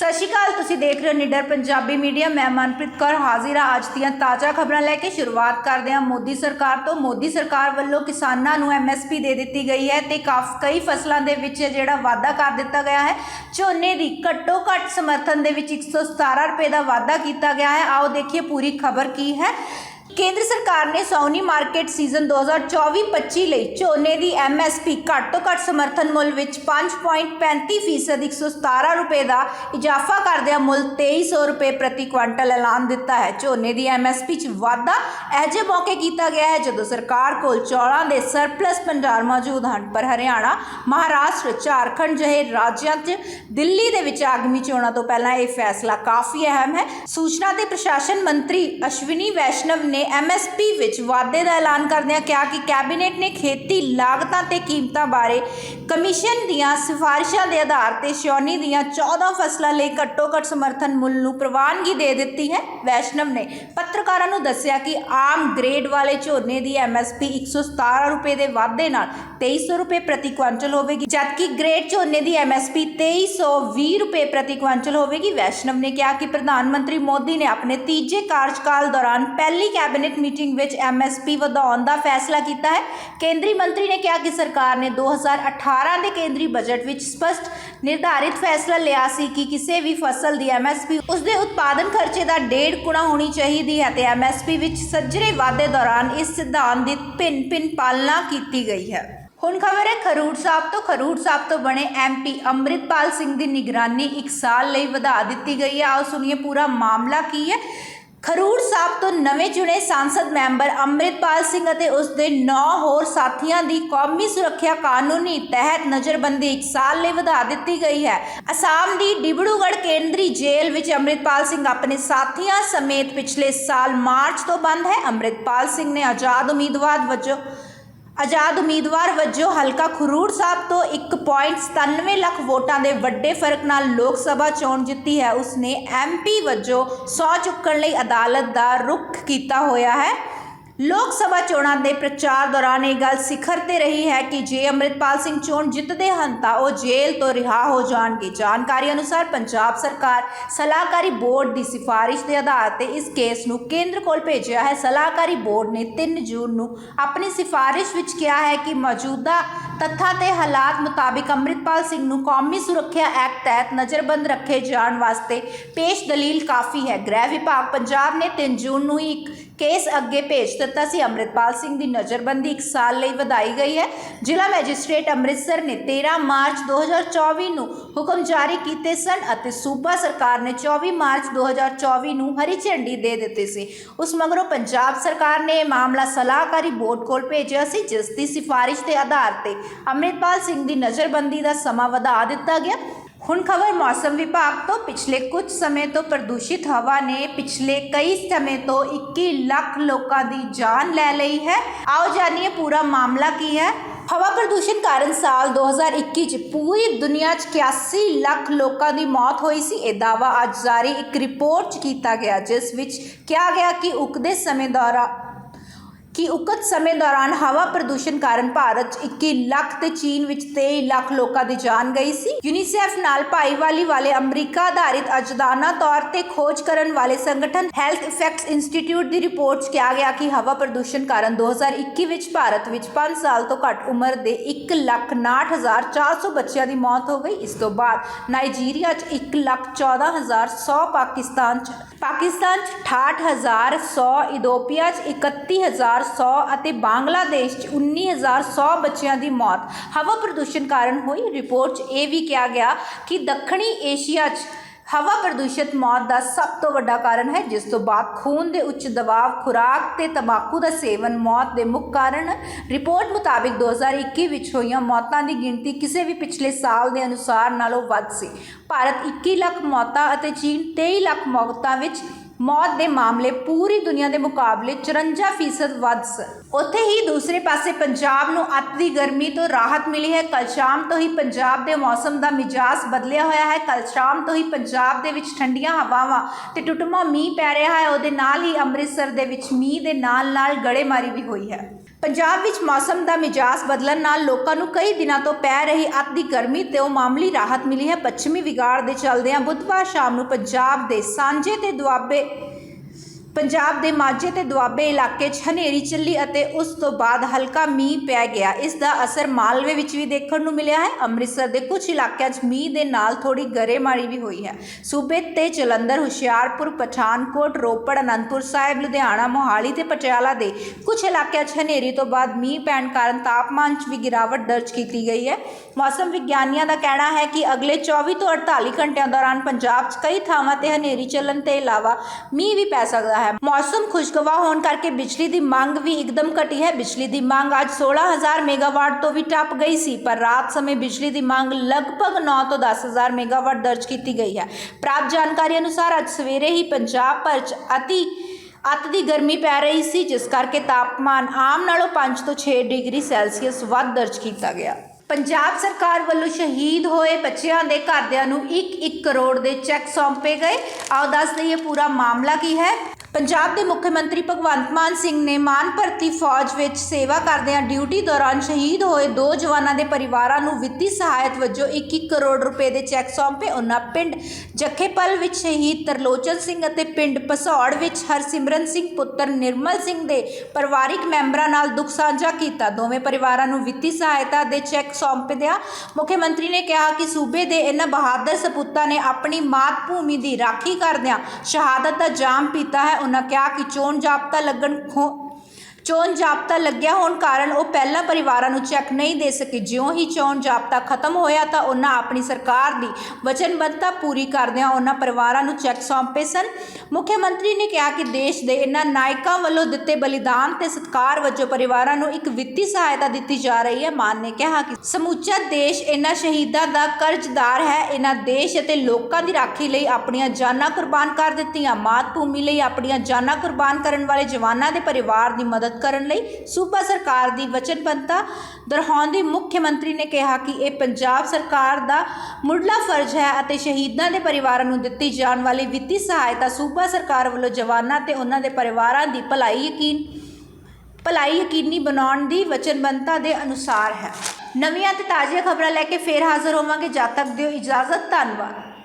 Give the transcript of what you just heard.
ਸਤਿ ਸ਼੍ਰੀ ਅਕਾਲ, ਤੁਸੀਂ ਦੇਖ ਰਹੇ ਹੋ ਨਿਡਰ ਪੰਜਾਬੀ ਮੀਡੀਆ। ਮੈਂ ਮਨਪ੍ਰੀਤ ਕੌਰ ਹਾਜ਼ਰ ਹਾਂ ਅੱਜ ਦੀਆਂ ਤਾਜ਼ਾ ਖਬਰਾਂ ਲੈ ਕੇ ਸ਼ੁਰੂਆਤ ਕਰਦੇ ਹਾਂ। ਮੋਦੀ ਸਰਕਾਰ ਤੋਂ ਮੋਦੀ ਸਰਕਾਰ ਵੱਲੋਂ ਕਿਸਾਨਾਂ ਨੂੰ ਐਮਐਸਪੀ ਦੇ ਦਿੱਤੀ ਗਈ ਹੈ ਤੇ ਕਾਫ, ਕਈ ਫਸਲਾਂ ਦੇ ਵਿੱਚ ਜਿਹੜਾ ਵਾਅਦਾ ਕਰ ਦਿੱਤਾ ਗਿਆ ਹੈ। ਝੋਨੇ ਦੀ ਘੱਟੋ ਘੱਟ ਸਮਰਥਨ ਦੇ ਵਿੱਚ 117 ਰੁਪਏ ਦਾ ਵਾਅਦਾ ਕੀਤਾ ਗਿਆ ਹੈ। ਆਓ ਦੇਖੀਏ ਪੂਰੀ ਖਬਰ ਕੀ ਹੈ। ਕੇਂਦਰ ਸਰਕਾਰ ਨੇ ਸੌਨੀ ਮਾਰਕੀਟ ਸੀਜ਼ਨ 2024-25 ਲਈ ਝੋਨੇ ਦੀ ਐਮਐਸਪੀ ਘੱਟ ਤੋਂ ਘੱਟ ਸਮਰਥਨ ਮੁੱਲ ਵਿੱਚ 5.35% ਫੀਸਦ 117 ਰੁਪਏ ਦਾ ਇਜ਼ਾਫਾ ਕਰਦਿਆਂ ਮੁੱਲ 2300 ਰੁਪਏ ਪ੍ਰਤੀ ਕੁਇੰਟਲ ਐਲਾਨ ਦਿੱਤਾ ਹੈ। ਝੋਨੇ ਦੀ ਐਮਐਸਪੀ 'ਚ ਵਾਧਾ ਅਜੇ ਮੌਕੇ ਕੀਤਾ ਗਿਆ ਹੈ ਜਦੋਂ ਸਰਕਾਰ ਕੋਲ ਚੌਲਾਂ ਦੇ ਸਰਪਲਸ ਭੰਡਾਰ ਮੌਜੂਦ ਹਨ। ਪਰ ਹਰਿਆਣਾ, ਮਹਾਰਾਸ਼ਟਰ, ਝਾਰਖੰਡ ਜਿਹੇ ਰਾਜਾਂ 'ਚ ਦਿੱਲੀ ਦੇ ਵਿੱਚ ਆਗਮੀ ਚੋਣਾਂ ਤੋਂ ਪਹਿਲਾਂ ਇਹ ਫੈਸਲਾ ਕਾਫੀ ਅਹਿਮ ਹੈ। ਸੂਚਨਾ ਤੇ ਪ੍ਰਸ਼ਾਸਨ ਮੰਤਰੀ ਅਸ਼ਵਨੀ ਵੈਸ਼ਨਵ ਨੇ ਐਮਐਸਪੀ ਵਿੱਚ ਵਾਧੇ ਦਾ ਐਲਾਨ ਕਰਦਿਆਂ ਕਿਹਾ ਕਿ ਕੈਬਨਿਟ ਨੇ ਖੇਤੀ ਲਾਗਤਾਂ ਤੇ ਕੀਮਤਾਂ ਬਾਰੇ ਕਮਿਸ਼ਨ ਦੀਆਂ ਸਿਫਾਰਿਸ਼ਾਂ ਦੇ ਆਧਾਰ ਤੇ ਸ਼ੌਨੀ ਦੀਆਂ 14 ਫਸਲਾਂ ਲਈ ਘੱਟੋ ਘੱਟ ਸਮਰਥਨ ਮੁੱਲ ਨੂੰ ਪ੍ਰਵਾਨਗੀ ਦੇ ਦਿੱਤੀ ਹੈ। ਵੈਸ਼ਨਵ ਨੇ ਪੱਤਰਕਾਰਾਂ ਨੂੰ ਦੱਸਿਆ ਕਿ ਆਮ ਗ੍ਰੇਡ ਵਾਲੇ ਝੋਨੇ ਦੀ ਐਮਐਸਪੀ 117 ਰੁਪਏ ਦੇ ਵਾਧੇ ਨਾਲ 2300 ਰੁਪਏ ਪ੍ਰਤੀ ਕੁਇੰਟਲ ਹੋਵੇਗੀ, ਜਦਕਿ ਗ੍ਰੇਡ ਝੋਨੇ ਦੀ ਐਮਐਸਪੀ 2320 ਰੁਪਏ ਪ੍ਰਤੀ ਕੁਇੰਟਲ ਹੋਵੇਗੀ। ਵੈਸ਼ਨਵ ਨੇ ਕਿਹਾ ਕਿ ਪ੍ਰਧਾਨ ਮੰਤਰੀ ਮੋਦੀ ਨੇ ਆਪਣੇ ਤੀਜੇ ਕਾਰਜਕਾਲ ਦੌਰਾਨ ਪਹਿਲੀ ਕੈਬ ਕੈਬਨਿਟ ਮੀਟਿੰਗ ਵਿੱਚ ਐਮਐਸਪੀ ਵਧਾਉਣ ਦਾ ਫੈਸਲਾ ਕੀਤਾ ਹੈ। ਕੇਂਦਰੀ ਮੰਤਰੀ ਨੇ ਕਿਹਾ ਕਿ ਸਰਕਾਰ ਨੇ 2018 ਦੇ ਕੇਂਦਰੀ ਬਜਟ ਵਿੱਚ ਸਪਸ਼ਟ ਨਿਰਧਾਰਿਤ ਫੈਸਲਾ ਲਿਆ ਸੀ ਕਿ ਕਿਸੇ ਵੀ ਫਸਲ ਦੀ ਐਮਐਸਪੀ ਉਸ ਦੇ ਉਤਪਾਦਨ ਖਰਚੇ ਦਾ ਡੇਢ ਗੁਣਾ ਹੋਣੀ ਚਾਹੀਦੀ ਹੈ ਤੇ ਐਮਐਸਪੀ ਵਿੱਚ ਸੱਜਰੇ ਵਾਧੇ ਦੌਰਾਨ ਇਸ ਸਿਧਾਂਤ ਦੀ ਭਿੰਨ ਭਿੰਨ ਪਾਲਣਾ ਕੀਤੀ ਗਈ ਹੈ। ਹੁਣ ਖਬਰ ਹੈ, ਖਰੂੜ ਸਾਹਿਬ ਤੋਂ। ਖਰੂੜ ਸਾਹਿਬ ਤੋਂ ਬਣੇ ਐਮਪੀ ਅੰਮ੍ਰਿਤਪਾਲ ਸਿੰਘ ਦੀ ਨਿਗਰਾਨੀ 1 ਸਾਲ ਲਈ ਵਧਾ ਦਿੱਤੀ ਗਈ ਹੈ। ਆਓ ਸੁਣੀਏ ਪੂਰਾ ਮਾਮਲਾ ਕੀ ਹੈ। ਖਰੂੜ ਸਾਹਿਬ ਤੋਂ ਨਵੇਂ ਚੁਣੇ ਸੰਸਦ ਮੈਂਬਰ ਅੰਮ੍ਰਿਤਪਾਲ ਸਿੰਘ ਅਤੇ ਉਸ ਦੇ 9 ਹੋਰ ਸਾਥੀਆਂ ਦੀ ਕੌਮੀ ਸੁਰੱਖਿਆ ਕਾਨੂੰਨੀ ਤਹਿਤ ਨਜ਼ਰਬੰਦੀ 1 ਸਾਲ ਲਈ ਵਧਾ ਦਿੱਤੀ ਗਈ ਹੈ। ਅਸਾਮ ਦੀ ਡਿਬੜੂਗੜ੍ਹ ਕੇਂਦਰੀ ਜੇਲ੍ਹ ਵਿੱਚ ਅੰਮ੍ਰਿਤਪਾਲ ਸਿੰਘ ਆਪਣੇ ਸਾਥੀਆਂ ਸਮੇਤ ਪਿਛਲੇ ਸਾਲ ਮਾਰਚ ਤੋਂ ਬੰਦ ਹੈ। ਅੰਮ੍ਰਿਤਪਾਲ ਸਿੰਘ ਨੇ ਆਜ਼ਾਦ ਉਮੀਦਵਾਰ ਵਜੋਂ ਆਜ਼ਾਦ ਉਮੀਦਵਾਰ ਵਜੋਂ ਹਲਕਾ ਖਰੂਰ ਸਾਹਿਬ ਤੋਂ 1.97 ਲੱਖ ਵੋਟਾਂ ਦੇ ਵੱਡੇ ਫ਼ਰਕ ਨਾਲ ਲੋਕ ਸਭਾ ਚੋਣ ਜਿੱਤੀ ਹੈ, ਉਸਨੇ ਐਮਪੀ ਵਜੋਂ ਸੌ ਚੁੱਕਣ ਲਈ ਅਦਾਲਤ ਦਾ ਰੁਖ ਕੀਤਾ ਹੋਇਆ ਹੈ। ਲੋਕ ਸਭਾ ਚੋਣਾਂ ਦੇ ਪ੍ਰਚਾਰ ਦੌਰਾਨ ਇਹ ਗੱਲ ਸਿਖਰ ਤੇ ਰਹੀ ਹੈ ਕਿ ਜੇ ਅੰਮ੍ਰਿਤਪਾਲ ਸਿੰਘ ਚੋਣ ਜਿੱਤਦੇ ਹਨ ਤਾਂ ਉਹ ਜੇਲ੍ਹ ਤੋਂ ਰਿਹਾ ਹੋ ਜਾਣਗੇ। ਜਾਣਕਾਰੀ ਅਨੁਸਾਰ ਪੰਜਾਬ ਸਰਕਾਰ ਸਲਾਹਕਾਰੀ ਬੋਰਡ ਦੀ ਸਿਫਾਰਿਸ਼ ਦੇ ਆਧਾਰ ਤੇ ਇਸ ਕੇਸ ਨੂੰ ਕੇਂਦਰ ਕੋਲ ਭੇਜਿਆ ਹੈ। ਸਲਾਹਕਾਰੀ ਬੋਰਡ ਨੇ 3 ਜੂਨ ਨੂੰ ਆਪਣੀ ਸਿਫਾਰਿਸ਼ ਵਿੱਚ ਕਿਹਾ ਹੈ ਕਿ ਮੌਜੂਦਾ ਤੱਥਾਂ ਤੇ ਹਾਲਾਤ ਮੁਤਾਬਿਕ ਅੰਮ੍ਰਿਤਪਾਲ ਸਿੰਘ ਨੂੰ ਕੌਮੀ ਸੁਰੱਖਿਆ ਐਕਟ ਤਹਿਤ ਨਜ਼ਰਬੰਦ ਰੱਖੇ ਜਾਣ ਵਾਸਤੇ ਪੇਸ਼ ਦਲੀਲ ਕਾਫੀ ਹੈ। ਗ੍ਰਹਿ ਵਿਭਾਗ ਪੰਜਾਬ ਨੇ 3 ਜੂਨ ਨੂੰ ਹੀ ਇੱਕ ਕੇਸ ਅੱਗੇ ਭੇਜ ਦਿੱਤਾ ਸੀ। ਅੰਮ੍ਰਿਤਪਾਲ ਸਿੰਘ ਦੀ ਨਜ਼ਰਬੰਦੀ 1 ਸਾਲ ਲਈ ਵਧਾਈ ਗਈ ਹੈ। ਜ਼ਿਲ੍ਹਾ ਮੈਜਿਸਟ੍ਰੇਟ ਅੰਮ੍ਰਿਤਸਰ ਨੇ 13 ਮਾਰਚ 2024 ਨੂੰ ਹੁਕਮ ਜਾਰੀ ਕੀਤੇ ਸਨ ਅਤੇ ਸੂਬਾ ਸਰਕਾਰ ਨੇ 24 ਮਾਰਚ 2024 ਨੂੰ ਹਰੀ ਝੰਡੀ ਦੇ ਦਿੱਤੀ ਸੀ। ਉਸ ਮਗਰੋਂ ਪੰਜਾਬ ਸਰਕਾਰ ਨੇ ਇਹ ਮਾਮਲਾ ਸਲਾਹਕਾਰੀ ਬੋਰਡ ਕੋਲ ਭੇਜਿਆ ਸੀ, ਜਿਸ ਦੀ ਸਿਫਾਰਿਸ਼ ਦੇ ਆਧਾਰ ਤੇ ਅੰਮ੍ਰਿਤਪਾਲ ਸਿੰਘ ਦੀ ਨਜ਼ਰਬੰਦੀ ਦਾ ਸਮਾਂ ਵਧਾ ਦਿੱਤਾ ਗਿਆ। ਹੁਣ ਖਬਰ ਮੌਸਮ ਵਿਭਾਗ ਤੋਂ, ਪਿਛਲੇ ਕੁਝ ਸਮੇਂ ਤੋਂ ਪ੍ਰਦੂਸ਼ਿਤ ਹਵਾ ਨੇ ਪਿਛਲੇ ਕਈ ਸਮੇਂ ਤੋਂ 21 ਲੱਖ ਲੋਕਾਂ ਦੀ ਜਾਨ ਲੈ ਲਈ ਹੈ। ਆਓ ਜਾਣੀਏ ਪੂਰਾ ਮਾਮਲਾ ਕੀ ਹੈ। ਹਵਾ ਪ੍ਰਦੂਸ਼ਣ ਕਾਰਨ ਸਾਲ 2021 ਚ ਪੂਰੀ ਦੁਨੀਆ 'ਚ 81 ਲੱਖ ਲੋਕਾਂ ਦੀ ਮੌਤ ਹੋਈ ਸੀ। ਇਹ ਦਾਵਾ ਅੱਜ ਜਾਰੀ ਇੱਕ ਰਿਪੋਰਟ 'ਚ ਕੀਤਾ ਗਿਆ, ਜਿਸ ਵਿੱਚ ਕਿਹਾ ਗਿਆ ਕਿ ਉਕਦੇ ਸਮੇਂ ਦੌਰਾਨ ਕਿ ਉਕਤ ਸਮੇਂ ਦੌਰਾਨ ਹਵਾ ਪ੍ਰਦੂਸ਼ਣ ਕਾਰਨ ਭਾਰਤ 'ਚ 21 ਲੱਖ ਤੇ ਚੀਨ ਵਿੱਚ 23 ਲੱਖ ਲੋਕਾਂ ਦੀ ਜਾਨ ਗਈ ਸੀ। ਯੂਨੀਸੈਫ ਨਾਲ ਭਾਈਵਾਲੀ ਵਾਲੇ ਅਮਰੀਕਾ ਆਧਾਰਿਤ ਅਜਦਾਨਾ ਤੌਰ ਤੇ ਖੋਜ ਕਰਨ ਵਾਲੇ ਸੰਗਠਨ ਹੈਲਥ ਇਫੈਕਟਸ ਇੰਸਟੀਚਿਊਟ ਦੀ ਰਿਪੋਰਟ 'ਚ ਕਿਹਾ ਗਿਆ ਕਿ ਹਵਾ ਪ੍ਰਦੂਸ਼ਣ ਕਾਰਨ 2021 ਵਿੱਚ ਭਾਰਤ ਵਿੱਚ 5 ਸਾਲ ਤੋਂ ਘੱਟ ਉਮਰ ਦੇ 169400 ਬੱਚਿਆਂ ਦੀ ਮੌਤ ਹੋ ਗਈ। ਇਸ ਤੋਂ ਬਾਅਦ ਨਾਈਜੀਰੀਆ 'ਚ 114100 ਪਾਕਿਸਤਾਨ 'ਚ ਪਾਕਿਸਤਾਨ 'ਚ 68100 ਇਥੋਪੀਆ 'ਚ 31100 ਅਤੇ ਬੰਗਲਾਦੇਸ਼ 'ਚ 19100 ਬੱਚਿਆਂ ਦੀ ਮੌਤ। ਹਵਾ ਪ੍ਰਦੂਸ਼ਣ ਕਾਰਨ ਹੋਈ ਰਿਪੋਰਟ 'ਚ ਇਹ ਵੀ ਕਿਹਾ ਗਿਆ ਕਿ ਦੱਖਣੀ ਏਸ਼ੀਆ 'ਚ ਹਵਾ ਪ੍ਰਦੂਸ਼ਿਤ ਮੌਤ ਦਾ ਸਭ ਤੋਂ ਵੱਡਾ ਕਾਰਨ ਹੈ, ਜਿਸ ਤੋਂ ਬਾਅਦ ਖੂਨ ਦੇ ਉੱਚ ਦਬਾਅ, ਖੁਰਾਕ ਤੇ ਤੰਬਾਕੂ ਦਾ ਸੇਵਨ ਮੌਤ ਦੇ ਮੁੱਖ ਕਾਰਨ। ਰਿਪੋਰਟ ਮੁਤਾਬਿਕ 2021 ਵਿੱਚ ਹੋਈਆਂ ਮੌਤਾਂ ਦੀ ਗਿਣਤੀ ਕਿਸੇ ਵੀ ਪਿਛਲੇ ਸਾਲ ਦੇ ਅਨੁਸਾਰ ਨਾਲੋਂ ਵੱਧ ਸੀ। ਭਾਰਤ 21 ਲੱਖ ਮੌਤਾਂ ਅਤੇ ਚੀਨ 23 ਲੱਖ ਮੌਤਾਂ ਵਿੱਚ ਮੌਤ ਦੇ ਮਾਮਲੇ ਪੂਰੀ ਦੁਨੀਆ ਦੇ ਮੁਕਾਬਲੇ 54% ਵੱਧ ਸਨ। ਉੱਥੇ ਹੀ ਦੂਸਰੇ ਪਾਸੇ ਪੰਜਾਬ ਨੂੰ ਅੱਤ ਦੀ ਗਰਮੀ ਤੋਂ ਰਾਹਤ ਮਿਲੀ ਹੈ। ਕੱਲ ਸ਼ਾਮ ਤੋਂ ਹੀ ਪੰਜਾਬ ਦੇ ਮੌਸਮ ਦਾ ਮਿਜਾਜ਼ ਬਦਲਿਆ ਹੋਇਆ ਹੈ। ਕੱਲ ਸ਼ਾਮ ਤੋਂ ਹੀ ਪੰਜਾਬ ਦੇ ਵਿੱਚ ਠੰਡੀਆਂ ਹਵਾਵਾਂ ਤੇ ਟੁੱਟਮਾ ਮੀਂਹ ਪੈ ਰਿਹਾ ਹੈ। ਉਹਦੇ ਨਾਲ ਹੀ ਅੰਮ੍ਰਿਤਸਰ ਦੇ ਵਿੱਚ ਮੀਂਹ ਦੇ ਨਾਲ ਨਾਲ ਗੜੇਮਾਰੀ ਵੀ ਹੋਈ ਹੈ। ਪੰਜਾਬ ਵਿੱਚ ਮੌਸਮ ਦਾ ਮਿਜਾਜ਼ ਬਦਲਣ ਨਾਲ ਲੋਕਾਂ ਨੂੰ ਕਈ ਦਿਨਾਂ ਤੋਂ ਪੈ ਰਹੀ ਅਤ ਦੀ ਗਰਮੀ ਤੇ ਉਹ ਮਾਮੂਲੀ ਰਾਹਤ ਮਿਲੀ ਹੈ। ਪੱਛਮੀ ਵਿਗਾੜ ਦੇ ਚੱਲਦਿਆਂ ਬੁੱਧਵਾਰ ਸ਼ਾਮ ਨੂੰ ਪੰਜਾਬ ਦੇ ਸਾਂਝੇ ਤੇ ਦੁਆਬੇ ਪੰਜਾਬ ਦੇ ਮਾਝੇ ਤੇ ਦੁਆਬੇ ਇਲਾਕੇ 'ਚ ਹਨੇਰੀ ਚੱਲੀ ਅਤੇ ਉਸ ਤੋਂ ਬਾਅਦ ਹਲਕਾ ਮੀਂਹ ਪੈ ਗਿਆ। ਇਸ ਦਾ ਅਸਰ ਮਾਲਵੇ ਵਿੱਚ ਵੀ ਦੇਖਣ ਨੂੰ ਮਿਲਿਆ ਹੈ। ਅੰਮ੍ਰਿਤਸਰ ਦੇ ਕੁਝ ਇਲਾਕਿਆਂ 'ਚ ਮੀਂਹ ਦੇ ਨਾਲ ਥੋੜੀ ਗਰੇਮਾਰੀ ਵੀ ਹੋਈ ਹੈ। ਸੂਬੇ ਤੇ ਜਲੰਧਰ, ਹੁਸ਼ਿਆਰਪੁਰ, ਪਠਾਨਕੋਟ, ਰੋਪੜ, ਅਨੰਦਪੁਰ ਸਾਹਿਬ, ਲੁਧਿਆਣਾ, ਮੋਹਾਲੀ ਤੇ ਪਟਿਆਲਾ ਦੇ ਕੁਝ ਇਲਾਕਿਆਂ 'ਚ ਹਨੇਰੀ ਤੋਂ ਬਾਅਦ ਮੀਂਹ ਪੈਣ ਕਾਰਨ ਤਾਪਮਾਨ 'ਚ ਵੀ ਗਿਰਾਵਟ ਦਰਜ ਕੀਤੀ ਗਈ ਹੈ। ਮੌਸਮ ਵਿਗਿਆਨੀਆਂ ਦਾ ਕਹਿਣਾ ਹੈ ਕਿ ਅਗਲੇ 24 ਤੋਂ 48 ਘੰਟਿਆਂ ਦੌਰਾਨ ਪੰਜਾਬ 'ਚ ਕਈ ਥਾਵਾਂ ਤੇ ਹਨੇਰੀ ਚੱਲਣ ਤੇ ਇਲਾਵਾ ਮੀਂਹ ਵੀ ਪੈ ਸਕਦਾ ਹੈ। ਮੌਸਮ ਖੁਸ਼ਗਵਾਰ ਹੋਣ ਕਰਕੇ ਬਿਜਲੀ ਦੀ ਮੰਗ ਵੀ ਇੱਕਦਮ ਘਟੀ ਹੈ। ਬਿਜਲੀ ਦੀ ਮੰਗ ਅੱਜ 16000 ਮੇਗਾਵਾਟ ਤੋਂ ਵੀ ਟੱਪ ਗਈ ਸੀ, ਪਰ ਰਾਤ ਸਮੇਂ ਬਿਜਲੀ ਦੀ ਮੰਗ ਲਗਭਗ 9 ਤੋਂ 10000 ਮੇਗਾਵਾਟ ਦਰਜ ਕੀਤੀ ਗਈ ਹੈ। ਪ੍ਰਾਪਤ ਜਾਣਕਾਰੀ ਅਨੁਸਾਰ ਅੱਜ ਸਵੇਰੇ ਹੀ ਪੰਜਾਬ ਭਰ 'ਚ ਅਤੀ ਅੱਤ ਦੀ ਗਰਮੀ ਪੈ ਰਹੀ ਸੀ, ਜਿਸ ਕਰਕੇ ਤਾਪਮਾਨ ਆਮ ਨਾਲੋਂ 5 ਤੋਂ 6 ਡਿਗਰੀ ਸੈਲਸੀਅਸ ਵੱਧ ਦਰਜ ਕੀਤਾ ਗਿਆ। ਪੰਜਾਬ ਸਰਕਾਰ ਵੱਲੋਂ ਸ਼ਹੀਦ ਹੋਏ ਬੱਚਿਆਂ ਦੇ ਘਰਦਿਆਂ ਨੂੰ 1-1 ਕਰੋੜ ਦੇ ਚੈੱਕ ਸੌਂਪੇ ਗਏ। ਆਓ ਦੱਸ ਦਈਏ ਪੂਰਾ ਮਾਮਲਾ ਕੀ ਹੈ। ਪੰਜਾਬ ਦੇ ਮੁੱਖ ਮੰਤਰੀ ਭਗਵੰਤ ਮਾਨ ਸਿੰਘ ਨੇ ਮਾਨ ਭਰਤੀ ਫੌਜ ਵਿੱਚ ਸੇਵਾ ਕਰਦਿਆਂ ਡਿਊਟੀ ਦੌਰਾਨ ਸ਼ਹੀਦ ਹੋਏ ਦੋ ਜਵਾਨਾਂ ਦੇ ਪਰਿਵਾਰਾਂ ਨੂੰ ਵਿੱਤੀ ਸਹਾਇਤਾ ਵਜੋਂ 1-1 ਕਰੋੜ ਰੁਪਏ ਦੇ ਚੈੱਕ ਸੌਂਪੇ। ਉਹਨਾਂ ਪਿੰਡ ਜੱਖੇਪਲ ਵਿੱਚ ਸ਼ਹੀਦ ਤਰਲੋਚਨ ਸਿੰਘ ਅਤੇ ਪਿੰਡ ਪਸੌੜ ਵਿੱਚ ਹਰਸਿਮਰਨ ਸਿੰਘ ਪੁੱਤਰ ਨਿਰਮਲ ਸਿੰਘ ਦੇ ਪਰਿਵਾਰਿਕ ਮੈਂਬਰਾਂ ਨਾਲ ਦੁੱਖ ਸਾਂਝਾ ਕੀਤਾ। ਦੋਵੇਂ ਪਰਿਵਾਰਾਂ ਨੂੰ ਵਿੱਤੀ ਸਹਾਇਤਾ ਦੇ ਚੈੱਕ ਸੌਂਪਦਿਆਂ ਮੁੱਖ ਮੰਤਰੀ ਨੇ ਕਿਹਾ ਕਿ ਸੂਬੇ ਦੇ ਇਹਨਾਂ ਬਹਾਦਰ ਸਪੂਤਾਂ ਨੇ ਆਪਣੀ ਮਾਤ ਭੂਮੀ ਦੀ ਰਾਖੀ ਕਰਦਿਆਂ ਸ਼ਹਾਦਤ ਦਾ ਜਾਮ ਪੀਤਾ ਹੈ। ਉਹਨਾਂ ਕਿਹਾ ਕਿ ਚੋਣ ਜਾਬਤਾ ਲੱਗਣ ਖੋ ਚੋਣ ਜਾਬਤਾ ਲੱਗਿਆ ਹੋਣ ਕਾਰਨ ਉਹ ਪਹਿਲਾਂ ਪਰਿਵਾਰਾਂ ਨੂੰ ਚੈੱਕ ਨਹੀਂ ਦੇ ਸਕੇ। ਜਿਉਂ ਹੀ ਚੋਣ ਜਾਬਤਾ ਖਤਮ ਹੋਇਆ ਤਾਂ ਉਹਨਾਂ ਆਪਣੀ ਸਰਕਾਰ ਦੀ ਵਚਨਬੱਧਤਾ ਪੂਰੀ ਕਰਦਿਆਂ ਉਹਨਾਂ ਪਰਿਵਾਰਾਂ ਨੂੰ ਚੈੱਕ ਸੌਂਪੇ ਸਨ। ਮੁੱਖ ਮੰਤਰੀ ਨੇ ਕਿਹਾ ਕਿ ਦੇਸ਼ ਦੇ ਇਹਨਾਂ ਨਾਇਕਾਂ ਵੱਲੋਂ ਦਿੱਤੇ ਬਲੀਦਾਨ ਤੇ ਸਤਿਕਾਰ ਵਜੋਂ ਪਰਿਵਾਰਾਂ ਨੂੰ ਇੱਕ ਵਿੱਤੀ ਸਹਾਇਤਾ ਦਿੱਤੀ ਜਾ ਰਹੀ ਹੈ। ਮਾਨ ਨੇ ਕਿਹਾ ਕਿ ਸਮੁੱਚਾ ਦੇਸ਼ ਇਹਨਾਂ ਸ਼ਹੀਦਾਂ ਦਾ ਕਰਜ਼ਦਾਰ ਹੈ। ਇਹਨਾਂ ਦੇਸ਼ ਅਤੇ ਲੋਕਾਂ ਦੀ ਰਾਖੀ ਲਈ ਆਪਣੀਆਂ ਜਾਨਾਂ ਕੁਰਬਾਨ ਕਰ ਦਿੱਤੀਆਂ। ਮਾਤ ਭੂਮੀ ਲਈ ਆਪਣੀਆਂ ਜਾਨਾਂ ਕੁਰਬਾਨ ਕਰਨ ਵਾਲੇ ਜਵਾਨਾਂ ਦੇ ਪਰਿਵਾਰ ਦੀ ਮਦਦ ਕਰਨ ਲਈ ਸੂਬਾ ਸਰਕਾਰ ਦੀ ਵਚਨਬੱਧਤਾ ਦੁਹਰਾਉਂਦੇ ਮੁੱਖ ਮੰਤਰੀ ਨੇ ਕਿਹਾ ਕਿ ਇਹ ਪੰਜਾਬ ਸਰਕਾਰ ਦਾ ਮੁੱਢਲਾ ਫਰਜ਼ ਹੈ ਅਤੇ ਸ਼ਹੀਦਾਂ ਦੇ ਪਰਿਵਾਰਾਂ ਨੂੰ ਦਿੱਤੀ ਜਾਣ ਵਾਲੀ ਵਿੱਤੀ ਸਹਾਇਤਾ ਸੂਬਾ ਸਰਕਾਰ ਵੱਲੋਂ ਜਵਾਨਾਂ ਤੇ ਉਹਨਾਂ ਦੇ ਪਰਿਵਾਰਾਂ ਦੀ ਭਲਾਈ ਯਕੀਨ, ਭਲਾਈ ਯਕੀਨੀ ਬਣਾਉਣ ਦੀ ਵਚਨਬੱਧਤਾ ਦੇ ਅਨੁਸਾਰ ਹੈ। ਨਵੀਆਂ ਤੇ ਤਾਜ਼ੀਆਂ ਖਬਰਾਂ ਲੈ ਕੇ ਫੇਰ ਹਾਜ਼ਰ ਹੋਵਾਂਗੇ। ਜਦ ਤੱਕ ਦਿਓ ਇਜਾਜ਼ਤ। ਧੰਨਵਾਦ।